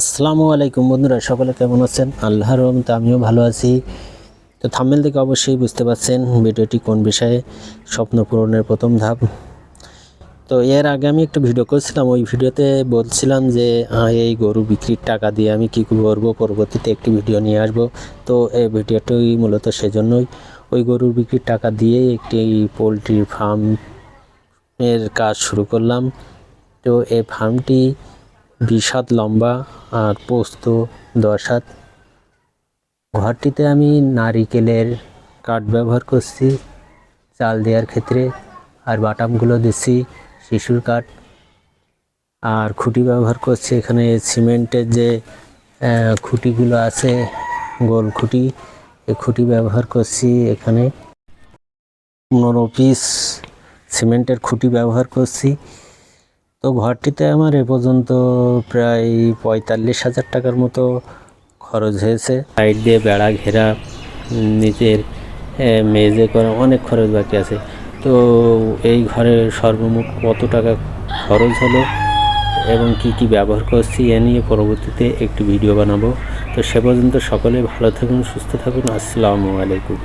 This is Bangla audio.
আসসালামু আলাইকুম বন্ধুরা, সকলে কেমন আছেন? আল্লাহর রহমতে আমিও ভালো আছি। তো থাম্বেল থেকে অবশ্যই বুঝতে পারছেন ভিডিওটি কোন বিষয়ে স্বপ্ন পূরণের প্রথম ধাপ। তো এর আগে আমি একটা ভিডিও করেছিলাম, ওই ভিডিওতে বলছিলাম যে এই গরু বিক্রির টাকা দিয়ে আমি কী করব? পরবর্তীতে একটি ভিডিও নিয়ে আসব। তো এই ভিডিওটি মূলত সেজন্যই ওই গরুর বিক্রির টাকা দিয়ে একটি পোলট্রি ফার্ম এর কাজ শুরু করলাম। তো এই ফার্মটি বিশ হাত লম্বা আর পোস্ত দশ হাত ঘরটিতে আমি নারিকেলের কাঠ ব্যবহার করছি, চাল দেওয়ার ক্ষেত্রে, আর বাটামগুলো দিচ্ছি, শিশুর কাঠ। আর খুঁটি ব্যবহার করছি এখানে সিমেন্টের যে খুঁটিগুলো আছে, গোল খুঁটি এই খুঁটি ব্যবহার করছি এখানে। পনেরো পিস সিমেন্টের খুঁটি ব্যবহার করছি। তো ঘরটিতে আমার এ পর্যন্ত প্রায় পঁয়তাল্লিশ হাজার টাকার মতো খরচ হয়েছে। সাইড দিয়ে বেড়া ঘেরা নিচের মেঝে করা অনেক খরচ বাকি আছে। তো এই ঘরে সর্বমোট কত টাকা খরচ হলো এবং কি কি ব্যবহার করছি এ নিয়ে পরবর্তীতে একটি ভিডিও বানাবো। তো সে পর্যন্ত সকলে ভালো থাকুন, সুস্থ থাকুন। আসসালামু আলাইকুম।